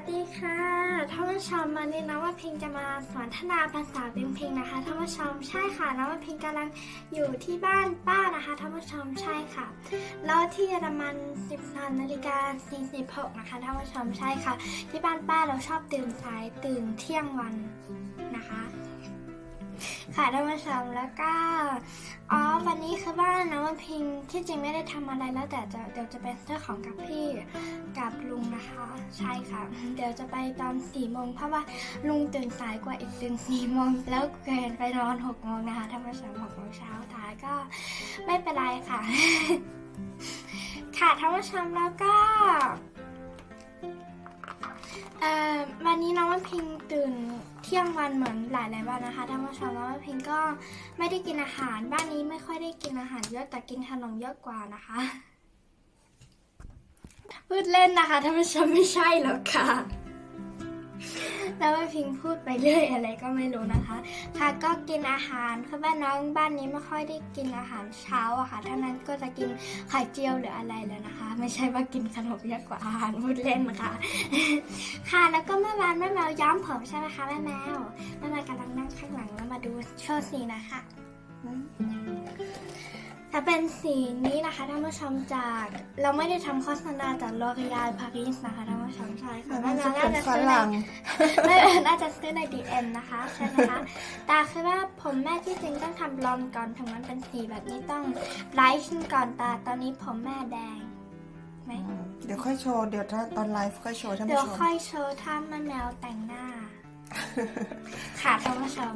วัสดีค่ะท่านผู้ชมวันนี้น้องว่าพิงจะมาสอนทนาภาษาเพลงเพลงนะคะท่านผู้ชมใช่ค่ะน้องว่าพิงกำลังอยู่ที่บ้านป้านะคะท่านผู้ชมใช่ค่ะแล้วที่เยอรมัน10นาฬิกา46นะคะท่านผู้ชมใช่ค่ะ ที่บ้านป้าเราชอบตื่นสายตื่นเที่ยงวันนะคะ ค่ะท่านผู้ชมแล้วก็อ๋อวันนี้คือว่าน้องว่าพิงที่จริงไม่ได้ทำอะไรแล้วแต่จะเดี๋ยวจะไปซื้อของกับพี่กับลุงนะคะ ใช่ค่ะ เดี๋ยวจะไปตอนสี่โมงเพราะว่าลุงตื่นสายกว่าอีกตื่นสี่โมงแล้วเกินไปนอนหกโมงนะคะถ้ามาเช้าหกโมงเช้าท้ายก็ไม่เป็นไรค่ะ ค่ะท่านผู้ชมแล้วก็ เอ่อวันนี้น้องวันพิงตื่นเที่ยงวันเหมือนหลายหลายวันนะคะท่านผู้ชมน้องวันพิงก็ไม่ได้กินอาหาร บ้านนี้ไม่ค่อยได้กินอาหารเยอะแต่กินขนมเยอะกว่านะคะพูดเล่นนะคะท่านผู้ชมไม่ใช่หรอกค่ะ แล้วว่าพิงพูดไปเรื่อยอะไรก็ไม่รู้นะคะ ค่ะก็กินอาหารคือบ้านน้องบ้านนี้ไม่ค่อยได้กินอาหารเช้าอะค่ะท่านั้นก็จะกินไข่เจียวหรืออะไรเลยนะคะ ไม่ใช่ว่ากินขนมเยอะกว่าอาหารพูดเล่นค่ะค่ะแล้วก็เมื่อวานแม่แมวย้อมผมใช่ไหมคะแม่แมวแม่แมวกำลังนั่งข้างหลังแล้วมาดูโชว์สีนะคะ ถ้าเป็นสีนี้นะคะท่านผู้ชมจาก เราไม่ได้ทำโฆษณาจากลอรียาปารีสนะคะท่านผู้ชมใช่ค่ะมันแม่น่าแมจะวเป็น่านจะฝซื้อในรั่งไม่น่าจะซื้อใน DM นะคะใช่ไหมคะแต่คือว่าผมแม่ที่จริงต้องทำบลอนด์ก่อนถึงมันเป็นสีแบบนี้ต้องไลท์ขึ้นก่อนแต่ตอนนี้ผมแม่แดงไหมเดี๋ยวค่อยโชว์เดี๋ยวถ้าตอนไลฟ์ค่อยโชว์ท่านเดี๋ยวผู้ชมค่อยโชว์ท่าแม่แมวแต่งหน้าค่ะท่านผู้ชม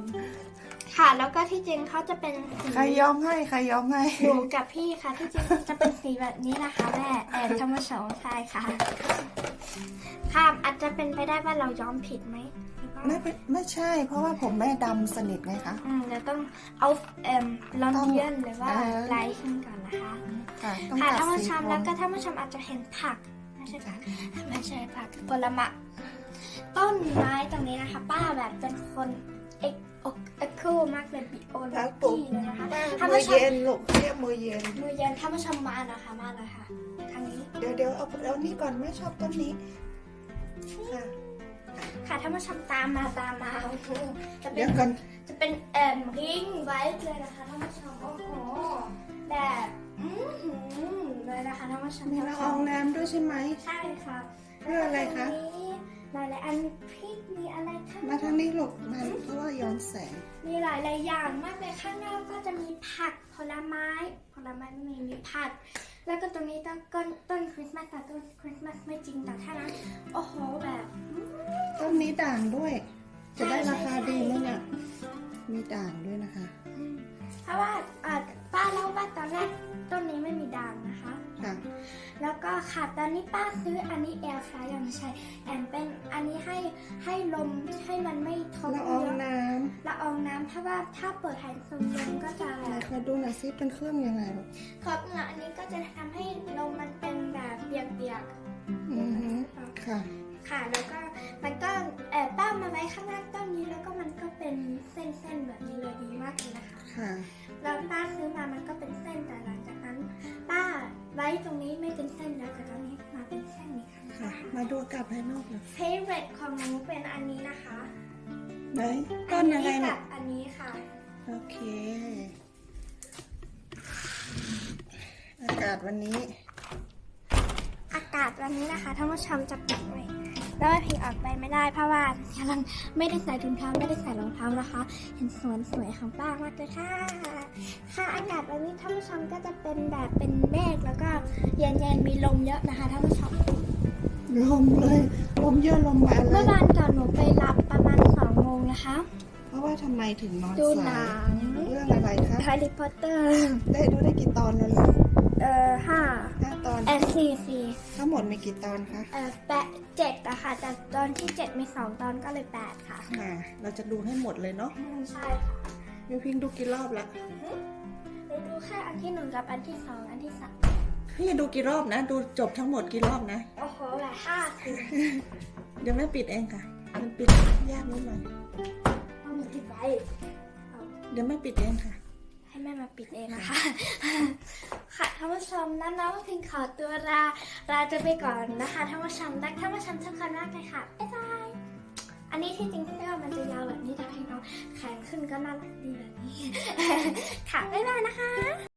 ค่ะ แล้วก็ที่จริงเขาจะเป็นสีใครย้อมให้ใครย้อมให้หนูกับพี่ค่ะ ที่จริงจะเป็นสีแบบนี้นะคะแม่แอบท่านผู้ชมใช่ค่ะค่ะอาจจะเป็นไปได้ว่าเราย้อมผิดไหมหรือว่าไม่เป็นไม่ใช่ เพราะว่าผมแม่ดำสนิทไงคะอืมเดี๋ยวต้องเอาเอ่มลอนต้องเยนหรือว่าเอ่อไลท์ขึ้นก่อนนะคะค่ะต้องค่ะตัดท่านผู้สีชผมมแล้วก็ท่านผู้ชมอาจจะเห็นผักไม่ใช่ผักไม่ใช่ผักผลไม้ต้นไม้ตรงนี้นะคะ ป้าแบบเป็นคน เอกอกเอ็กคูมากเลยบิโอโลจีเลยนะคะท่านมือผู้ชมเย็นลูกเรียกมือเย็น มือเย็นท่านผู้ชมมานะคะมาเลยค่ะทางนี้ เดี๋ยวเดี๋ยวเอาเอานี่ก่อนแม่ชอบต้นนี้ ค่ะ ค่ะท่านผู้ชมตามมาตามมาโอ้โหจะเป็เดี๋ยนวก่อนจะเป็นเอ่มริงไว้เลยนะคะท่านผู้ชมโอ้โหแบบอือหือเลยนะคะท่านผู้ชมมีละอองน้ำด้วยใช่ไหมใช่ค่ะเพื่ออะไรคะ หลายหลายๆอันพริกมีอะไรข้างมาทางนี้ลูกมาเพราะว่าย้อนแสง มีหลายหลายๆอย่างมากเลยข้างนอกก็จะมีผักผลไม้ผลไม้ไม่มีมีผัก แล้วก็ตรงนี้ต้นต้นต้นคริสต์มาสแต่ต้นคริสต์มาสไม่จริงแต่ถ้านั้นโอ้โหแบบอืมต้นนี้ด่างด้วย ค่ะ ตอนนี้ป้าซื้ออันนี้แอร์ฟรายยังไม่ใช่แอนเป็นอันนี้ให้ให้ลมให้มันไม่ทบละอองเยอะน้ละอองน้ำถ้าว่าถ้าเปิดแทนลมลมก็จะำไหนขอดูหน่อยซิเป็นเครื่องยังไงลูกขอบเหงาอันนี้ก็จะทำให้ลมมันเป็นแบบเปียกอือฮึค่ะๆค่ะแล้วก็มันก็แอบป้ามาไว้ข้างล่างต้นนี้แล้วก็มันก็เป็นเส้นๆแบบนี้เลยดีมากเลยนะคะค่ะแล้วป้าซื้อมามันก็เป็นเส้นแต่หลังจากนั้น ป้าไว้ตรงนี้ไม่เป็นเส้นแล้วแต่ตรงนี้ มาดูอากาศภายนอกเลยเฟเวอร์ของหนูเป็นอันนี้นะคะไหนต้นอะไรกัเนี่ยบอันนี้ค่ะ โอเค อากาศวันนี้ อากาศวันนี้นะคะท่านผู้ชมจะปิดไว้แล้วไม่พิงออกไปไม่ได้เพราะว่ากำลังไม่ได้ใส่ถุงเท้าไม่ได้ใส่รองเท้านะคะ เห็นสวนสวยของป้ามากเลยค่ะ ค่ะอากาศวันนี้ท่านผู้ชมก็จะเป็นแบบเป็นเมฆแล้วก็เย็นๆมีลมเยอะนะคะท่านผู้ชม ลมเลยลมเยอะลมมาเลเมื่อยวานก่อนหนูไปรับประมาณสองโมงนะคะ เพราะว่าทำไมถึงนอนดูหสานัยงเรื่องอะไรคะแฮร์รี่พอตเตอร์ ได้ดูได้กี่ตอนแล้วล่ะเอ่อห้าห้าตอนเอสี่สี่ทั้งหมดมีกี่ตอนคะเอ่อแปดเจ็ดอะค่ะ แต่ตอนที่เจ็ดมีสองตอนก็เลยแปดค่ะค่ะเราจะดูให้หมดเลยเนาะอืมใช่ค่ะมิวพิงดูกี่รอบละหนูดูแค่อันที่หนึ่งกับอันที่สองอันที่สาม พี่จะดูกี่รอบนะ ดูจบทั้งหมดกี่รอบนะ โอ้โหแบบห้าสิบเดี๋ยวแม่ปิดเองค่ะ มันปิดยากนิดหน่อยเอาหนูที่ไปเดี๋ยวแม่ปิดเองค่ะ ให้แม่มามาปิดเองนะคะ ค่ะท่านผู้ชมนั้นน้องพิงขอตัวลาลาจะไปก่อนนะคะท่านผู้ชมรักท่านผู้ชมทุกคนมากเลยค่ะบ๊ายบายอันนี้ที่จริงพี่ว่ามันจะยาวแบบนี้แต่เพียงน้องแขนขึ้นก็น่ารักดีแบบนี้ ค่ะบ๊ายบายนะคะ